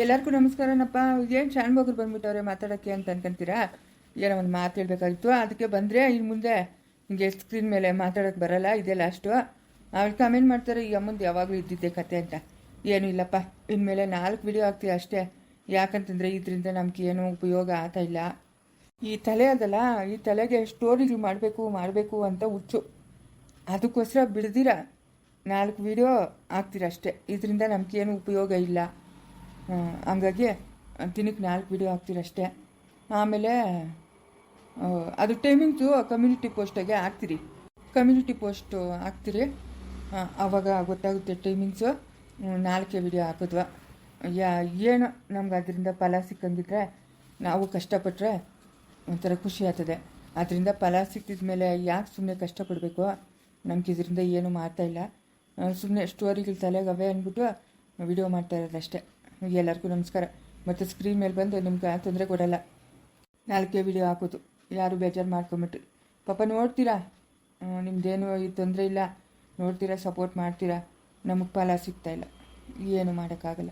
ಎಲ್ಲರಿಗೂ ನಮಸ್ಕಾರನಪ್ಪ. ಏನು ಶಾಣ್ಬೋಗ್ರು ಬಂದ್ಬಿಟ್ಟವ್ರೆ ಮಾತಾಡೋಕ್ಕೆ ಅಂತ ಅನ್ಕೊಂತೀರಾ? ಏನೋ ಒಂದು ಮಾತು ಹೇಳ್ಬೇಕಾಗಿತ್ತು. ಅದಕ್ಕೆ ಬಂದರೆ ಇನ್ನು ಮುಂದೆ ಹಿಂಗೆ ಸ್ಕ್ರೀನ್ ಮೇಲೆ ಮಾತಾಡೋಕ್ಕೆ ಬರಲ್ಲ. ಇದೆ ಲಾಸ್ಟು ಅವ್ರು ಕಮೆಂಟ್ ಮಾಡ್ತಾರೆ, ಈ ಅಮ್ಮಂದು ಯಾವಾಗಲೂ ಇದ್ದಿದ್ದೆ ಕತೆ ಅಂತ. ಏನೂ ಇಲ್ಲಪ್ಪ. ಇನ್ಮೇಲೆ ನಾಲ್ಕು ವಿಡಿಯೋ ಹಾಕ್ತೀವಿ ಅಷ್ಟೇ. ಯಾಕಂತಂದರೆ ಇದರಿಂದ ನಮ್ಗೆ ಏನೂ ಉಪಯೋಗ ಆಗ್ತಾ ಇಲ್ಲ. ಈ ತಲೆ ಅದಲ್ಲ, ಈ ತಲೆಗೆ ಸ್ಟೋರಿಗಳು ಮಾಡಬೇಕು ಮಾಡಬೇಕು ಅಂತ ಹುಚ್ಚು. ಅದಕ್ಕೋಸ್ಕರ ಬಿಡ್ದಿರ? ನಾಲ್ಕು ವಿಡಿಯೋ ಹಾಕ್ತೀರ ಅಷ್ಟೇ. ಇದರಿಂದ ಏನು ಉಪಯೋಗ ಇಲ್ಲ. ಹಂಗಾಗಿ ದಿನಕ್ಕೆ ನಾಲ್ಕು ವಿಡಿಯೋ ಹಾಕ್ತೀರಷ್ಟೇ. ಆಮೇಲೆ ಅದು ಟೈಮಿಂಗ್ಸು ಕಮ್ಯುನಿಟಿ ಪೋಸ್ಟಾಗೆ ಹಾಕ್ತೀರಿ. ಕಮ್ಯುನಿಟಿ ಪೋಸ್ಟು ಹಾಕ್ತೀರಿ. ಆವಾಗ ಗೊತ್ತಾಗುತ್ತೆ ಟೈಮಿಂಗ್ಸು ನಾಲ್ಕೇ ವಿಡಿಯೋ ಹಾಕಿದ್ವ ಯಾ, ಏನು ನಮ್ಗೆ ಅದರಿಂದ ಫಲ ಸಿಕ್ಕಂಗಿದ್ರೆ ನಾವು ಕಷ್ಟಪಟ್ಟರೆ ಒಂಥರ ಖುಷಿ ಆಗ್ತದೆ. ಅದರಿಂದ ಫಲ ಸಿಕ್ಕಿದ ಮೇಲೆ ಯಾಕೆ ಸುಮ್ಮನೆ ಕಷ್ಟಪಡಬೇಕು? ನಮ್ಗೆ ಇದರಿಂದ ಏನು ಮಾಡ್ತಾಯಿಲ್ಲ ಸುಮ್ಮನೆ ಸ್ಟೋರಿಗಳು ತಲೆಗವೆ ಅಂದ್ಬಿಟ್ಟು ವಿಡಿಯೋ ಮಾಡ್ತಾ ಇರೋದು ಅಷ್ಟೇ ಎಲ್ಲರಿಗೂ ನಮಸ್ಕಾರ. ಮತ್ತು ಸ್ಕ್ರೀನ್ ಮೇಲೆ ಬಂದು ನಿಮ್ಗೆ ತೊಂದರೆ ಕೊಡಲ್ಲ. ನಾಲ್ಕೇ ವಿಡಿಯೋ ಹಾಕೋದು. ಯಾರು ಬೇಜಾರು ಮಾಡ್ಕೊಂಬಿಟ್ರಿ. ಪಾಪ ನೋಡ್ತೀರಾ? ನಿಮ್ದೇನು ಈ ತೊಂದರೆ ಇಲ್ಲ. ನೋಡ್ತೀರಾ ಸಪೋರ್ಟ್ ಮಾಡ್ತೀರಾ? ನಮಗೆ ಫಲ ಸಿಗ್ತಾಯಿಲ್ಲ ಏನು ಮಾಡೋಕ್ಕಾಗಲ್ಲ.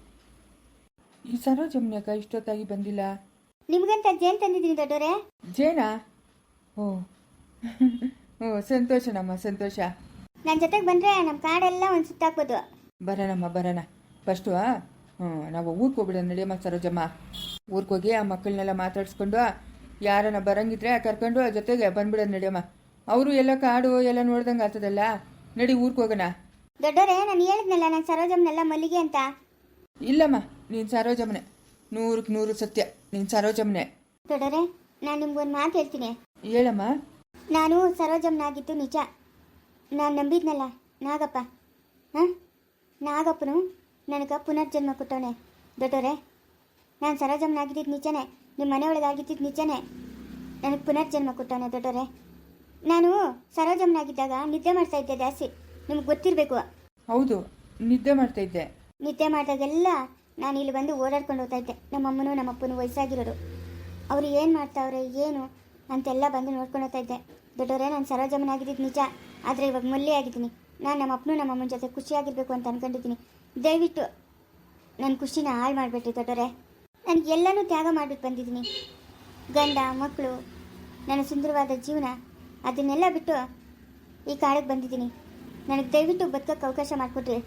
ಈ ಸರೋಜಮ್ನಕ ಇಷ್ಟೊತ್ತಾಗಿ ಬಂದಿಲ್ಲ. ನಿಮ್ಗಂತ ಜೇನ್ ತಂದಿದ್ದೀನಿ ದೊಡ್ಡವರೇ? ಜೇನಾ? ಓ. ಓ ಸಂತೋಷನಮ್ಮ ಸಂತೋಷ. ನನ್ನ ಜೊತೆಗೆ ಬಂದ್ರೆ ನಮ್ಮ ಕಾಡೆಲ್ಲ ಒಂದು ಸುತ್ತಾಕ್ಬೋದು. ಬರೋಣಮ್ಮ ಬರೋಣ. ಫಸ್ಟು ಹ್ಞೂ ನಾವು ಊರಿಗೆ ಹೋಗ್ಬಿಡೋಣ ನಡೆಯಮ್ಮ ಸರೋಜಮ್ಮ. ಊರಿಗೆ ಹೋಗಿ ಆ ಮಕ್ಕಳನ್ನೆಲ್ಲ ಮಾತಾಡಿಸ್ಕೊಂಡು ಯಾರನ್ನ ಬರಂಗಿದ್ರೆ ಕರ್ಕೊಂಡು ಜೊತೆಗೆ ಬಂದ್ಬಿಡೋದು ನಡೆಯಮ್ಮ ಅವರು ಎಲ್ಲ ಕಾಡು ಎಲ್ಲ ನೋಡ್ದಂಗೆ ಆಗ್ತದಲ್ಲ? ನಡಿ ಊರಿಗೆ ಹೋಗೋಣ. ದೊಡ್ಡೋರೆ ನಾನು ಹೇಳಿದ್ನಲ್ಲ ನಾನು ಸರೋಜಮ್ಮನೆಲ್ಲ ಮಲ್ಲಿಗೆ ಅಂತ. ಇಲ್ಲಮ್ಮ ನೀನು ಸರೋಜಮ್ಮನೆ. ನೂರಕ್ಕೆ ನೂರು ಸತ್ಯ ನೀನು ಸರೋಜಮ್ಮನೆ. ದೊಡ್ಡರೇ ನಾನು ನಿಮ್ಗೊಂದು ಮಾತು ಹೇಳ್ತೀನಿ. ಹೇಳಮ್ಮ. ನಾನು ಸರೋಜಮ್ಮನಾಗಿತ್ತು ನಿಜ. ನಾನು ನಂಬಿದ್ನಲ್ಲ ನಾಗಪ್ಪ. ಹಾಂ? ನಾಗಪ್ಪನು? ನನಗೆ ಪುನರ್ಜನ್ಮ ಕೊಟ್ಟವನೆ. ದೊಡ್ಡೋರೆ ನಾನು ಸರೋಜಮ್ಮನಾಗಿದ್ದಿದ್ದು ನಿಜನೇ ನಿಮ್ಮ ಮನೆಯೊಳಗಾಗಿದ್ದಿದ್ದು ನಿಜನೇ ನನಗೆ ಪುನರ್ಜನ್ಮ ಕೊಟ್ಟವನೆ ದೊಡ್ಡೋರೆ. ನಾನು ಸರೋಜಮ್ಮನಾಗಿದ್ದಾಗ ನಿದ್ದೆ ಮಾಡ್ತಾ ಇದ್ದೆ ಜಾಸ್ತಿ. ನಿಮ್ಗೆ ಗೊತ್ತಿರಬೇಕು. ಹೌದು ನಿದ್ದೆ ಮಾಡ್ತಾ ಇದ್ದೆ. ನಿದ್ದೆ ಮಾಡಿದಾಗೆಲ್ಲ ನಾನು ಇಲ್ಲಿ ಬಂದು ಓಡಾಡ್ಕೊಂಡು ಹೋಗ್ತಾ ಇದ್ದೆ. ನಮ್ಮಮ್ಮನೂ ನಮ್ಮಪ್ಪನೂ ವಯಸ್ಸಾಗಿರೋರು. ಅವರು ಏನು ಮಾಡ್ತಾವ್ರೆ ಏನು ಅಂತೆಲ್ಲ ಬಂದು ನೋಡ್ಕೊಂಡು ಹೋಗ್ತಾ ಇದ್ದೆ. ದೊಡ್ಡವರೇ ನಾನು ಸರೋಜಮ್ಮನಾಗಿದ್ದಿದ್ದು ನಿಜ ಆದರೆ ಇವಾಗ ಮಲ್ಲಿ ಆಗಿದ್ದೀನಿ ನಾನು ನಮ್ಮ ಅಪ್ಪನೂ ನಮ್ಮಮ್ಮನ ಜೊತೆ ಖುಷಿಯಾಗಿರಬೇಕು ಅಂತ ಅನ್ಕೊಂಡಿದ್ದೀನಿ. ದಯವಿಟ್ಟು ನನ್ನ ಖುಷಿನ ಹಾಳು ಮಾಡಿಬಿಟ್ರಿ ದೊಡ್ಡವರೇ ನನಗೆ ಎಲ್ಲನೂ ತ್ಯಾಗ ಮಾಡಿಬಿಟ್ಟು ಬಂದಿದ್ದೀನಿ. ಗಂಡ ಮಕ್ಕಳು ನನ್ನ ಸುಂದರವಾದ ಜೀವನ, ಅದನ್ನೆಲ್ಲ ಬಿಟ್ಟು ಈ ಕಾಡಿಗೆ ಬಂದಿದ್ದೀನಿ. ನನಗೆ ದಯವಿಟ್ಟು ಬದುಕೋಕ್ಕೆ ಅವಕಾಶ ಮಾಡಿಕೊಟ್ರಿ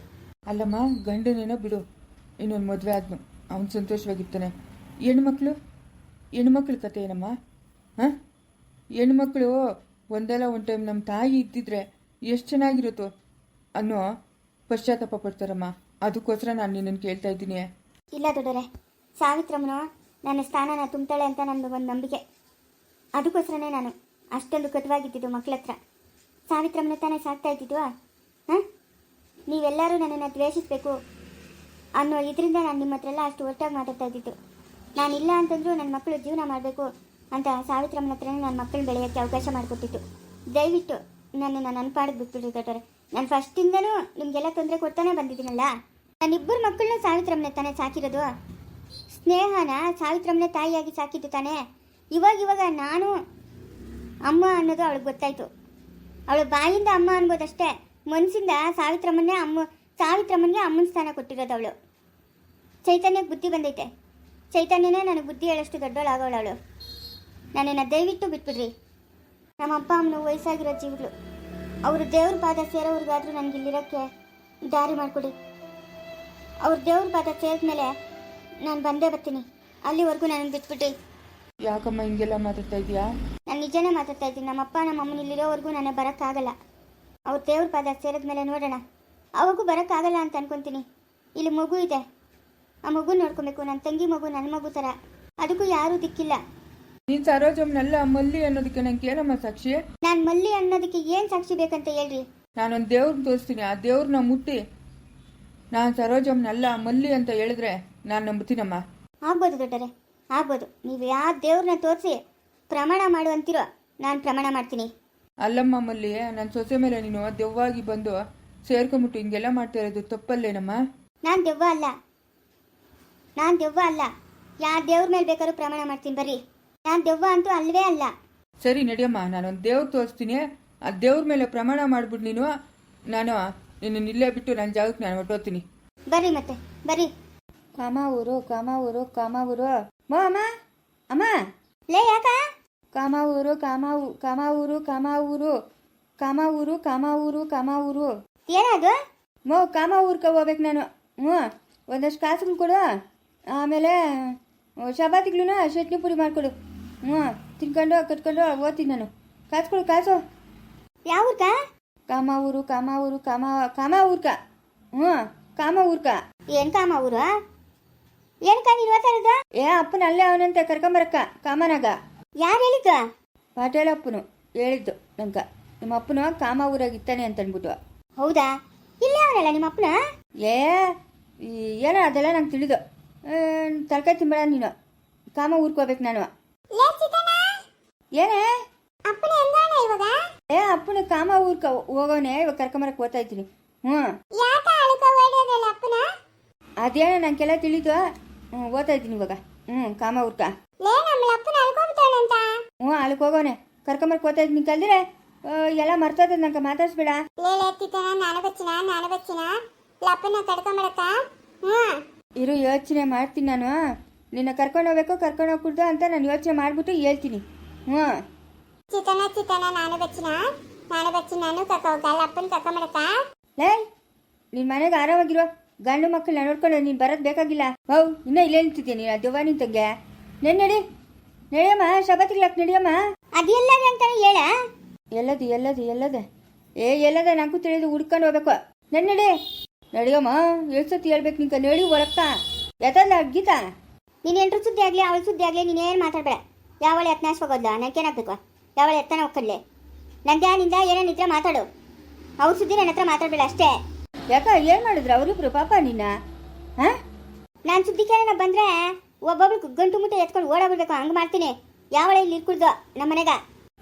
ಅಲ್ಲಮ್ಮ, ಗಂಡನೇನೋ ಬಿಡು. ಇನ್ನೊಂದು ಮದುವೆ ಆದ್ನು. ಅವನು ಸಂತೋಷವಾಗಿರ್ತಾನೆ. ಹೆಣ್ಮಕ್ಳು? ಹೆಣ್ಮಕ್ಳ ಕತೆ ಏನಮ್ಮ? ಹಾಂ? ಹೆಣ್ಮಕ್ಳು ಒಂದಲ್ಲ ಒಂದು ಟೈಮ್ ನಮ್ಮ ತಾಯಿ ಇದ್ದಿದ್ರೆ ಎಷ್ಟು ಚೆನ್ನಾಗಿರುತ್ತೋ. ಅನ್ನೋ ಪಶ್ಚಾತ್ತಾಪ ಪಡ್ತಾರಮ್ಮ. ಅದಕ್ಕೋಸ್ಕರ ನಾನು ನಿನ್ನನ್ನು ಕೇಳ್ತಾ ಇದ್ದೀನಿ. ಇಲ್ಲ ದೊಡ್ಡರೆ, ಸಾವಿತ್ರಮ್ಮನು, ನನ್ನ ಸ್ಥಾನನ ತುಂಬ್ತಾಳೆ ಅಂತ ನನ್ನದು ಒಂದು ನಂಬಿಕೆ. ಅದಕ್ಕೋಸ್ಕರನೇ ನಾನು ಅಷ್ಟೊಂದು ಕಟುವಾಗಿದ್ದಿದ್ದು ಮಕ್ಕಳ ಹತ್ರ ಸಾವಿತ್ರಮ್ಮನ ತಾನೇ ಸಾಕ್ತಾ ಇದ್ದಿದ್ದು ಹಾಂ? ನೀವೆಲ್ಲರೂ ನನ್ನನ್ನು ದ್ವೇಷಿಸಬೇಕು ಅನ್ನೋ ಇದರಿಂದ ನಾನು ನಿಮ್ಮ ಹತ್ರ ಎಲ್ಲ ಅಷ್ಟು ಒಟ್ಟಾಗಿ ಮಾತಾಡ್ತಾ ಇದ್ದಿದ್ದು. ಇಲ್ಲ ಅಂತಂದ್ರೂ ನನ್ನ ಮಕ್ಕಳು ಜೀವನ ಮಾಡಬೇಕು ಅಂತ ಸಾವಿತ್ರಮ್ಮನ ಹತ್ರನೇ ನನ್ನ ಮಕ್ಕಳನ್ನ ಬೆಳೆಯೋಕ್ಕೆ ಅವಕಾಶ ಮಾಡಿಕೊಟ್ಟಿತ್ತು ದಯವಿಟ್ಟು ನನ್ನ ಪಾಡಿಗೆ ಬಿಟ್ಬಿಡ್ರಿ ದೊಡ್ಡರೆ. ನಾನು ಫಸ್ಟಿಂದನೂ ನಿಮಗೆಲ್ಲ ತೊಂದರೆ ಕೊಡ್ತಾನೆ ಬಂದಿದ್ದೀನಲ್ಲ? ನನ್ನಿಬ್ಬರು ಮಕ್ಕಳನ್ನ ಸಾವಿತ್ರಮ್ಮನೆ ತಾನೇ ಸಾಕಿರೋದು. ಸ್ನೇಹನ ಸಾವಿತ್ರಮ್ಮನೆ ತಾಯಿಯಾಗಿ ಸಾಕಿದ್ದು ತಾನೇ. ಇವಾಗ ಇವಾಗ ನಾನು ಅಮ್ಮ ಅನ್ನೋದು ಅವಳಿಗೆ ಗೊತ್ತಾಯಿತು. ಅವಳು ಬಾಯಿಂದ ಅಮ್ಮ ಅನ್ಬೋದಷ್ಟೇ. ಮನಸ್ಸಿಂದ ಸಾವಿತ್ರಮ್ಮನೇ ಅಮ್ಮ, ಸಾವಿತ್ರಮ್ಮನಿಗೆ ಅಮ್ಮನ ಸ್ಥಾನ ಕೊಟ್ಟಿರೋದು ಅವಳು. ಚೈತನ್ಯಕ್ಕೆ ಬುದ್ಧಿ ಬಂದೈತೆ. ಚೈತನ್ಯನೇ ನನಗೆ ಬುದ್ಧಿ ಹೇಳೋಷ್ಟು ದೊಡ್ಡವಳಾಗವಳು ಅವಳು. ನನ್ನನ್ನು ದಯವಿಟ್ಟು ಬಿಟ್ಬಿಡ್ರಿ. ನಮ್ಮ ಅಪ್ಪ ಅಮ್ಮನ ವಯಸ್ಸಾಗಿರೋ ಜೀವಿಗಳು. ಅವರು ದೇವ್ರ ಪಾದ ಸೇರೋವ್ರಿಗಾದ್ರೂ ನನಗೆ ಇಲ್ಲಿರೋಕ್ಕೆ ದಾರಿ ಮಾಡಿಕೊಡಿ. ಅವ್ರ ದೇವ್ರ ಪಾದ ಸೇರಿದ್ಮೇಲೆ ನಾನು ಬಂದೇ ಬರ್ತೀನಿ. ಅಲ್ಲಿವರೆಗೂ ನನಗೆ ಬಿಟ್ಬಿಟ್ರಿ ಯಾಕಮ್ಮ ಹಿಂಗೆಲ್ಲ ಮಾತಾಡ್ತಾ ಇದೆಯಾ ನಾನು ನಿಜನೇ ಮಾತಾಡ್ತಾ ಇದ್ದೀನಿ. ನಮ್ಮಪ್ಪ ನಮ್ಮ ಅಮ್ಮನ ಇಲ್ಲಿರೋವರೆಗೂ ನನಗೆ ಬರೋಕ್ಕಾಗಲ್ಲ. ಅವ್ರ ದೇವ್ರ ಪಾದ ಸೇರಿದ್ಮೇಲೆ ನೋಡೋಣ. ಅವಾಗೂ ಬರೋಕ್ಕಾಗಲ್ಲ ಅಂತ ಅನ್ಕೊಂತೀನಿ. ಇಲ್ಲಿ ಮಗು ಇದೆ. ಆ ಮಗು ನೋಡ್ಕೊಬೇಕು. ನನ್ನ ತಂಗಿ ಮಗು ನನ್ನ ಮಗು ಥರ. ಅದಕ್ಕೂ ಯಾರೂ ದಿಕ್ಕಿಲ್ಲ. ನೀನು ಸರೋಜಮ್ಮನಲ್ಲ ಮಲ್ಲಿ ಅನ್ನೋದಕ್ಕೆ ನಂಗೆ ಏನಮ್ಮ ಸಾಕ್ಷಿ? ನಾನು ಮಲ್ಲಿ ಅನ್ನೋದಕ್ಕೆ ಏನು ಸಾಕ್ಷಿ ಬೇಕಂತ ಹೇಳ್ರಿ? ನಾನೊಂದು ದೇವ್ರನ್ನ ತೋರಿಸ್ತೀನಿ ಆ ದೇವ್ರನ್ನ ಮುಟ್ಟಿ. ನಾನು ಸರೋಜಮ್ಮನಲ್ಲ ಮಲ್ಲಿ ಅಂತ ಹೇಳಿದ್ರೆ ನಾನು ನಂಬ್ತೀನಮ್ಮ. ಆಗ್ಬೋದು ದೊಡ್ಡರೆ ಆಗ್ಬೋದು. ನೀವು ಯಾವ ದೇವ್ರನ್ನ ತೋರಿಸಿ ಪ್ರಮಾಣ ಮಾಡು ಅಂತೀರೋ ನಾನು ಪ್ರಮಾಣ ಮಾಡ್ತೀನಿ. ಅಲ್ಲಮ್ಮ ಮಲ್ಲಿ ನನ್ನ ಸೊಸೆ ಮೇಲೆ ನೀನು ದೆವ್ವಾಗಿ ಬಂದು ಸೇರ್ಕೊಂಬಿಟ್ಟು ಹಿಂಗೆಲ್ಲ ಮಾಡ್ತಾ ಇರೋದು ತಪ್ಪಲ್ಲೇನಮ್ಮ? ನಾನು ದೆವ್ವ ಅಲ್ಲ. ನಾನು ದೆವ್ವ ಅಲ್ಲ. ಯಾ ದೇವ್ರ ಮೇಲೆ ಬೇಕಾದ್ರೂ ಪ್ರಮಾಣ ಮಾಡ್ತೀನಿ ಬರ್ರಿ. ನಾನು ದೆವ್ವ ಅಂತೂ ಅಲ್ವೇ ಅಲ್ಲ. ಸರಿ ನಡಿಯಮ್ಮ ನಾನೊಂದು ದೇವ್ರು ತೋರಿಸ್ತೀನಿ. ಆ ದೇವ್ರ ಮೇಲೆ ಪ್ರಮಾಣ ಮಾಡ್ಬಿಟ್ಟು ನೀನು. ನಾನು ನಿನ್ನ ಇಲ್ಲೇ ಬಿಟ್ಟು ನನ್ನ ಜಾಗಕ್ಕೆ ನಾನು ಹೊಟ್ಟೋತೀನಿ ಬರ್ರಿ ಮತ್ತೆ ಬರ್ರಿ. ಕಾಮ ಊರು ಕಾಮ ಊರು ಕಾಮ ಊರು. ಮೋ ಅಮ್ಮ ಅಮ್ಮ. ಲೇ ಯಾಕ? ಕಾಮ ಊರು ಕಾಮ ಊ- ಕಾಮ ಊರು ಕಾಮ ಊರು. ಕಾಮ ಊರು ಕಾಮ ಊರು ಕಾಮ ಊರು. ಏನದು? ಮೋ ಕಾಮ ಊರ್ಕ ಹೋಗ್ಬೇಕು ನಾನು. ಹ್ಞೂ ಒಂದಷ್ಟು ಕಾಸುಗಳು ಕೊಡು. ಆಮೇಲೆ ಚಪಾತಿಗಳನ್ನ ಚಟ್ನಿ ಪುಡಿ ಮಾಡಿಕೊಡು. ಹ್ಞೂ ತಿನ್ಕೊಂಡು ಕಟ್ಕೊಂಡು ಓದ್ತೀನಿ ನಾನು. ಕಾಸು ಕೊಡು ಕಾಸು ಯಾವ ಊರ್ಕ ಕಾಮ ಊರು ಕಾಮ ಊರು ಕಾಮ ಕಾಮ ಊರ್ಕ. ಹ್ಞೂ ಕಾಮ ಊರ್ಕ. ಏನ್ ಕಾಮ ಊರು? ಏನ್ ನೀನು ಓದ್ತಾ ಇರೋದು ಏ ಅಪ್ಪನ ಅಲ್ಲೇ ಅವನಂತೆ ಕರ್ಕೊಂಬರಕ್ಕ ಕಾಮನಾಗ. ಯಾರು ಹೇಳಿದ್ದು? ಪಾಟೇಲ ಅಪ್ಪನು ಹೇಳಿದ್ದು ನಂಗ. ನಿಮ್ಮ ಅಪ್ಪನು ಕಾಮ ಊರಾಗ ಇತ್ತಾನೆ ಅಂತ ಅಂದ್ಬಿಟ್ಟು ಹೌದಾ? ಇಲ್ಲೇ ಅವನಲ್ಲ ನಿಮ್ಮ ಅಪ್ಪನ? ಏ ಏನೋ ಅದೆಲ್ಲ ನಂಗೆ ತಿಳಿದು. ತರಕಾರಿ ತಿನ್ಬೇಡ ನೀನು. ಕಾಮ ಊರ್ಕೋಬೇಕು ನಾನು. ಏನೇ ಏ ಅಪ್ಪನ ಕಾಮ ಊರ್ಕ ಹೋಗೋನೆ ಇವಾಗ ಕರ್ಕೊಂಬರಕ್ ಓದ್ತಾ ಇದ್ದೀನಿ. ಹ್ಞೂ ಅದೇನೋ ನಂಗೆಲ್ಲ ತಿಳಿತು ಹ್ಞೂ ಓದ್ತಾ ಇದ್ದೀನಿ ಇವಾಗ. ಹ್ಞೂ ಕಾಮ ಊರ್ಕ. ಹ್ಞೂ ಅಲ್ಲಿಗೆ ಹೋಗೋನೆ ಕರ್ಕೊಂಬರಕ್ಕೆ ಓದ್ತಾ ಇದ್ದೀನಿ ಕಲ್ದಿರೆ ಎಲ್ಲ ಮರ್ತದ ನಂಗೆ ಮಾತಾಡ್ಸ್ಬೇಡ. ಇರು ಯೋಚನೆ ಮಾಡ್ತೀನಿ ನಾನು. ನಿನ್ನ ಕರ್ಕೊಂಡು ಹೋಗ್ಬೇಕು ಕರ್ಕೊಂಡು ಹೋಗ್ಬಿಡ್ದು ಅಂತ ನಾನು ಯೋಚನೆ ಮಾಡಿಬಿಟ್ಟು ಹೇಳ್ತೀನಿ. ಹ್ಞೂ. ಚಿತನ ಚಿತನ ನಾನು ಬಚ್ಚಿನ? ನಾನು ಬಚ್ಚಿ ನಾನು ಕಕ್ಕ ಹೋಗಲ್ಲ ಅಪ್ಪನ ಕರ್ಕೊಂಬರಕ್ಕ ಲೇ ನಿನ್ನ ಮನೆಗೆ ಆರಾಮಾಗಿರೋ ಗಂಡು ಮಕ್ಕಳನ್ನ ನೋಡ್ಕೊಂಡು ನೀನು ಬರೋದು ಬೇಕಾಗಿಲ್ಲ. ಹೌ ಇನ್ನೂ ಇಲ್ಲೇ ನಿಂತಿದ್ದೆ ನೀನು ದೆವ್ವ ನಿಂತಂಗೆ? ನೆನ್ ನಡಿ. ನಡಿಯಮ್ಮ ಶಬತ್ತಿಗ್ಲಾಕ್ ನಡಿಯಮ್ಮ? ಅದೆಲ್ಲದೆ ಅಂತ ಹೇಳ. ಎಲ್ಲದು ಎಲ್ಲದು ಎಲ್ಲದೆ. ಏ ಎಲ್ಲದ ನಂಗೂ ತಿಳಿದು ಹುಡ್ಕೊಂಡು ಹೋಗ್ಬೇಕು. ನೆನ್ ನಡಿ. ನಡಿಯಮ್ಮ ಎಷ್ಟು ಹೇಳ್ಬೇಕು ನಿಂಗೆ. ನಡಿ ಒಳಕ್ಕ. ಎತ್ತಲ್ಲ ಗೀತಾ ನೀನ್ ಎಂಟ್ರು ಸುದ್ದಿ ಆಗಲಿ ಅವಳು ಸುದ್ದಿ ಆಗಲಿ ನೀನೇನು ಮಾತಾಡ್ಬೇಡ. ಯಾವಳೆ ಯತ್ನಾಶ್ ಹೋಗೋದ್ಲ? ನನಗೇನಾಗ್ಬೇಕು ಯಾವಳೆ ಎತ್ತನ ಹೋಗ್ಕಡ್ಲೆ? ನಿಂದ ಏನೇನಿದ್ರೆ ಮಾತಾಡು. ಅವ್ರ ಸುದ್ದಿ ನನ್ನ ಹತ್ರ ಮಾತಾಡ್ಬೇಡ ಅಷ್ಟೇ. ಯಾಕ ಏನು ಮಾಡಿದ್ರು ಅವರಿಬ್ರು? ಪಾಪ ನಿನ್ನ ಹಾಂ? ನಾನು ಸುದ್ದಿ ಕೇಳೋಣ ಬಂದ್ರೆ ಒಬ್ಬೊಬ್ಳು ಗಂಟು ಮುಟ್ಟೆ ಎತ್ಕೊಂಡು ಓಡಾಬಿಡ್ಬೇಕು ಹಂಗೆ ಮಾಡ್ತೀನಿ. ಯಾವಳೆ ಇಲ್ಲಿ ಇರ್ಕುಡ್ದು ನಮ್ಮ ಮನೆಗ.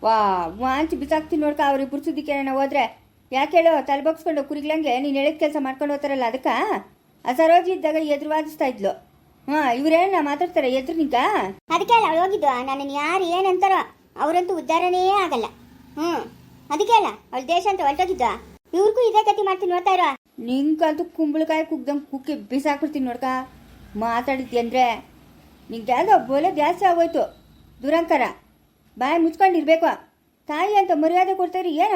ವಾ ವಾಂಚಿ ಬಿಸಾಕ್ತೀನಿ ನೋಡ್ಕ ಅವ್ರಿಬ್ರು ಸುದ್ದಿ ಕೇಳೋಣ ಹೋದ್ರೆ. ಯಾಕೆ ಹೇಳು? ತಲೆ ಬಗ್ಸ್ಕೊಂಡು ಕುರಿಗ್ಲಂಗೆ ನೀನು ಹೇಳಿದ ಕೆಲಸ ಮಾಡ್ಕೊಂಡು ಹೋಗ್ತಾರಲ್ಲ ಅದಕ್ಕೆ? ಆ ಸರೋಜಿ ಇದ್ದಾಗ ಎದುರು ವಾದಿಸ್ತಾ ಇದ್ಲು. ಹಾಂ ಇವ್ರೇನ ಮಾತಾಡ್ತಾರೆ? ಎದುರು ನಿಂತ ಅದಕ್ಕೆ ಅಲ್ಲ ಅವಳು ಹೋಗಿದ್ದು. ನನ್ನನ್ನು ಯಾರು ಏನಂತಾರೋ ಅವರಂತೂ ಉದ್ಧಾರನೇ ಆಗಲ್ಲ. ಹ್ಞೂ ಅದಕ್ಕೆ ಅಲ್ಲ ಅವಳ ದೇಶ ಅಂತ ಹೊರಟೋಗಿದ್ದ ಇವ್ರಿಗೂ ಇದೇ ಗತಿ ಮಾಡ್ತೀನಿ ನೋಡ್ತಾ ಇರೋ. ನಿಂಗಂತೂ ಕುಂಬಳಕಾಯಿ ಕುಗ್ದಂಗೆ ಕುಕ್ಕಿ ಬಿಸಾಕ್ಬಿಡ್ತೀನಿ ನೋಡ್ಕ. ಮಾತಾಡಿದ್ದಿ ಅಂದರೆ? ನಿಂಗೆ ಯಾವುದೋ ಬೋಲೆ ಜಾಸ್ತಿ ಆಗೋಯ್ತು. ದುರಂಕಾರ. ಬಾಯಿ ಮುಚ್ಕೊಂಡಿರ್ಬೇಕು. ತಾಯಿ ಅಂತ ಮರ್ಯಾದೆ ಕೊಡ್ತಾರಿ ಏನ?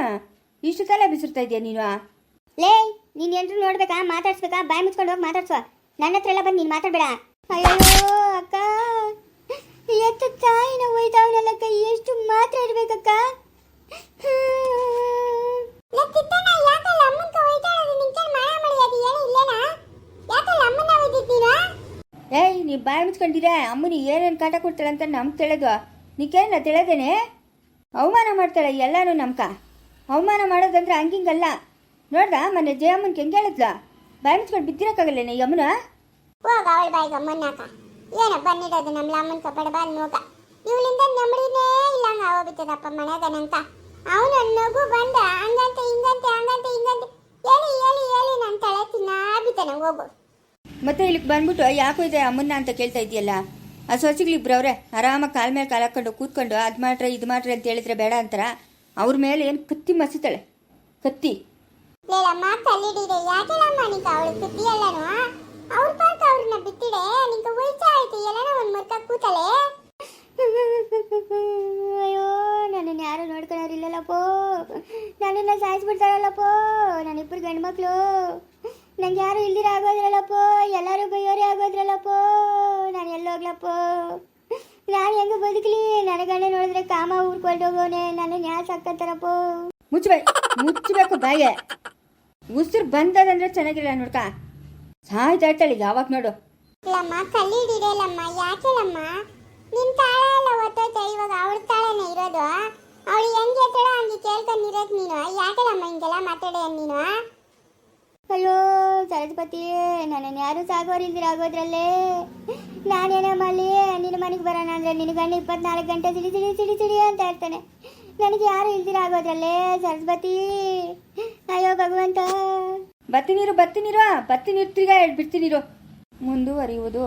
ಇಷ್ಟು ತಲೆ ಬಿಸಿರ್ತಾ ಇದೆಯಾ ನೀನು? ಲೇ ನೀನು ಎಂಟ್ರು ನೋಡ್ಬೇಕಾ? ಮಾತಾಡ್ಸ್ಬೇಕಾ? ಬಾಯಿ ಮುಚ್ಕೊಂಡು ಹೋಗಿ ಮಾತಾಡ್ಸೋ. ನನ್ನ ಹತ್ರ ಎಲ್ಲ ಬಂದು ನೀನು ಮಾತಾಡ್ಬೇಡ. ಅಯ್ಯೋ ಅಕ್ಕ. ಎತ್ತ ತಾಯಿನ ಒಯ್ತಾವನಲ್ಲಕ್ಕ ಎಷ್ಟು ಮಾತ್ರ ಇರ್ಬೇಕಕ್ಕ ಏಯ್ ನೀ ಬಾಯಿ ಮುಚ್ಕೊಂಡಿರ? ಅಮ್ಮನಿ ಏನೇನು ಕಾಟ ಕೊಡ್ತಾಳೆ ಅಂತ ನಮ್ಗೆ ತಿಳಿದು. ನೀಕೇನ ತಿಳಿದೇನೆ? ಅವಮಾನ ಮಾಡ್ತಾಳೆ ಎಲ್ಲಾನು ನಮ್ಕ. ಅವಮಾನ ಮಾಡೋದಂದ್ರೆ ಹಂಗಿಂಗಲ್ಲ. ನೋಡ್ದ ಮೊನ್ನೆ ಜಯಮ್ಮನ್ಗೆ ಹೆಂಗೆ ಹೇಳಿದ್ಲ? ಬಾಯಿ ಮುಚ್ಕೊಂಡು ಬಿದ್ದಿರಕ್ಕಾಗಲ್ಲೇನೆ ಯಮುನ ಹೋಗ ಅವಳ ಬಾಯಿಗೆ ಮೊನ್ನಾಕ ಏನೋ ಬಂದಿರೋದು ನಮ್ಮ ಲಾಮನ್ ಕಬ್ಬಡ ಬಂದು ನೋಗ. ಇವಳಿಂದ ನಮ್ಮಳಿನೇ ಇಲ್ಲ ಹಂಗ ಆಗೋಗ್ಬಿಟ್ಟದಪ್ಪ ಮನೆಗನಂತ. ಅವನು ನಗು ಬಂದ ಹಂಗಂತೆ ಹಿಂಗಂತೆ ಹಂಗಂತೆ ಹಿಂಗಂತೆ. ಹೇಳಿ ಹೇಳಿ ಹೇಳಿ ನನ್ನ ತಲೆ ತಿನ್ನಾಬಿತ್ತಾನೆ ಹೋಗು. ಮತ್ತೆ ಇಲ್ಲಿಗೆ ಬಂದ್ಬಿಟ್ಟು ಯಾಕೋ ಇದೆ ಅಮ್ಮನ್ನ ಅಂತ ಕೇಳ್ತಾ ಇದೆಯಲ್ಲ ಆ ಸೊಸಿಗಳಿಬ್ರು ಅವ್ರೆ ಆರಾಮಾಗಿ ಕಾಲ ಮೇಲೆ ಕಾಲು ಹಾಕೊಂಡು ಕೂತ್ಕೊಂಡು ಅದು ಮಾಡ್ರೆ ಇದು ಮಾಡ್ರೆ ಅಂತ ಹೇಳಿದ್ರೆ ಬೇಡ ಅಂತಾರ? ಅವ್ರ ಮೇಲೆ ಏನು ಕತ್ತಿ ಮಸಿತಾಳೆ? ಕತ್ತಿ? ಅವ್ರ ಪಾಕ ಅವ್ರನ್ನ ಬಿಟ್ಟಿಡೆ ನಿಂಗೆ ಉಳಿಸ ಆಯ್ತು. ಎಲ್ಲನ ಒಂದ್ ಮರ್ಕ ಕೂತಲೆ ಅಯ್ಯೋ ನನ್ನನ್ನು ಯಾರು ನೋಡ್ಕೊಳೋರಿಲ್ಲಲ್ಲಪ್ಪೋ. ನನ್ನನ್ನು ಸಾಯಿಸ್ಬಿಡ್ತಾರಲ್ಲಪ್ಪೋ ನಾನಿಬ್ಬರು ಗಂಡು ಮಕ್ಕಳು ನಂಗೆ ಯಾರು ಇಲ್ದಿರ ಆಗೋದ್ರಲ್ಲಪ್ಪೋ. ಎಲ್ಲರೂ ಬೈಯೋರೇ ಆಗೋದ್ರಲ್ಲಪ್ಪೋ. ನಾನು ಎಲ್ಲೋಗ್ಲಪ್ಪೋ ನಾನು ಹೆಂಗ ಬದುಕಲಿ? ನನ್ನ ಗಂಡ ನೋಡಿದ್ರೆ ಕಾಮ ಊರ್ಕೊಂಡು ಹೋಗೋನೆ. ನನ್ನನ್ನು ಯಾರು ಸಾಕ್ತಾರಪ್ಪೋ ಮುಚ್ಚಬೇಕು ಮುಚ್ಚಬೇಕು ಬಾಯೆ. ಉಸಿರು ಬಂದದಂದ್ರೆ ಚೆನ್ನಾಗಿಲ್ಲ ನೋಡ್ಕ. ಸಾಯ್ತಾ ಇರ್ತಾಳೆ ಯಾವಾಗ ನೋಡು. ಲಮ್ಮ ಕಲ್ಲಿಡಿರಲ್ಲಮ್ಮ ಯಾಕೆಲಮ್ಮ ನಿನ್ ತಾಳ ಎಲ್ಲ ಒತ್ತೋಯ್ತ ಇವಾಗ ಅವಳ ತಾಳನೇ ಇರೋದು? ಅವಳು ಹೆಂಗೆ ಎತ್ತಳ ಹಂಗೆ ಕೇಳ್ಕೊಂಡಿರೋದು ನೀನು. ಯಾಕೆಲಮ್ಮ ಹಿಂಗೆಲ್ಲ ಮಾತಾಡ ನೀನು? ಅಯ್ಯೋ ಸರಸ್ವತಿ ನನ್ನನ್ನು ಯಾರು ಸಾಗೋರಿಲ್ದಿರ ಆಗೋದ್ರಲ್ಲೇ? ನಾನೇನೋ ಮಾಡಲಿ ನಿನ್ನ ಮನೆಗೆ ಬರೋಣ ಅಂದ್ರೆ ನಿನ್ನ ಗಂಡ ಇಪ್ಪತ್ನಾಲ್ಕು ಗಂಟೆ ಸಿಡಿ ಸಿಡಿ ಸಿಡಿ ಸಿಡಿ ಅಂತ ಇರ್ತಾನೆ ನನಗೆ ಯಾರು ಇಲ್ದಿರ ಆಗೋದ್ರಲ್ಲೇ ಸರಸ್ವತಿ? ಅಯ್ಯೋ ಭಗವಂತ. ಬತ್ತಿ ನೀರು ಬತ್ತಿ ನೀರು ಬತ್ತಿ ತಿರ್ಗಾ ಮುಂದುವರಿಯುವುದು.